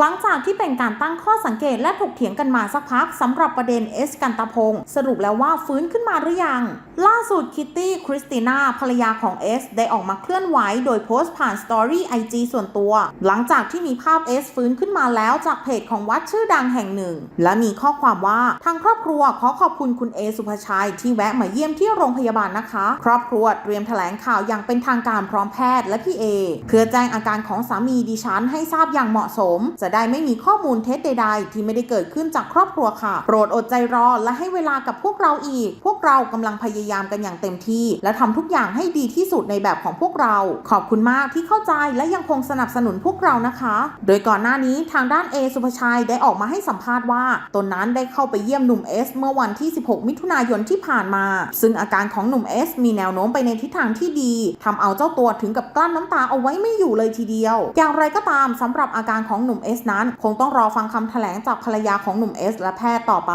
หลังจากที่เป็นการตั้งข้อสังเกตและถกเถียงกันมาสักพักสำหรับประเด็นเอสกันตพงศ์สรุปแล้วว่าฟื้นขึ้นมาหรือยัง ล่าสุดคิตตี้คริสติน่าภรรยาของเอสได้ออกมาเคลื่อนไหวโดยโพสต์ผ่านสตอรี่ไอจีส่วนตัว หลังจากที่มีภาพเอสฟื้นขึ้นมาแล้วจากเพจของวัดชื่อดังแห่งหนึ่ง และมีข้อความว่าทางครอบครัวขอขอบคุณคุณเอสุภาชัยที่แวะมาเยี่ยมที่โรงพยาบาลนะคะ ครอบครัวเตรียมแถลงข่าวอย่างเป็นทางการพร้อมแพทย์และพี่เอเพื่อแจ้งอาการของสามีดิฉันให้ทราบอย่างเหมาะสมจะได้ไม่มีข้อมูลเท็จใด ๆ ที่ไม่ได้เกิดขึ้นจากครอบครัวค่ะ โปรดอดใจรอและให้เวลากับพวกเราอีก พวกเรากำลังพยายามกันอย่างเต็มที่ และทำทุกอย่างให้ดีที่สุดในแบบของพวกเรา ขอบคุณมากที่เข้าใจและยังคงสนับสนุนพวกเรานะคะ โดยก่อนหน้านี้ทางด้านเอสุภาชัยได้ออกมาให้สัมภาษณ์ว่า ตนนั้นได้เข้าไปเยี่ยมหนุ่มเอสเมื่อวันที่ 16 มิถุนายนที่ผ่านมา ซึ่งอาการของหนุ่มเอสมีแนวโน้มไปในทิศทางที่ดีทำเอาเจ้าตัวถึงกับกลั้นน้ำตาเอาไว้ไม่อยู่เลยทีเดียว อย่างไรก็ตามสำหรับอาการของหนุ่มเอสนั้น คงต้องรอฟังคำแถลงจากภรรยาของหนุ่มเอสและแพทย์ต่อไป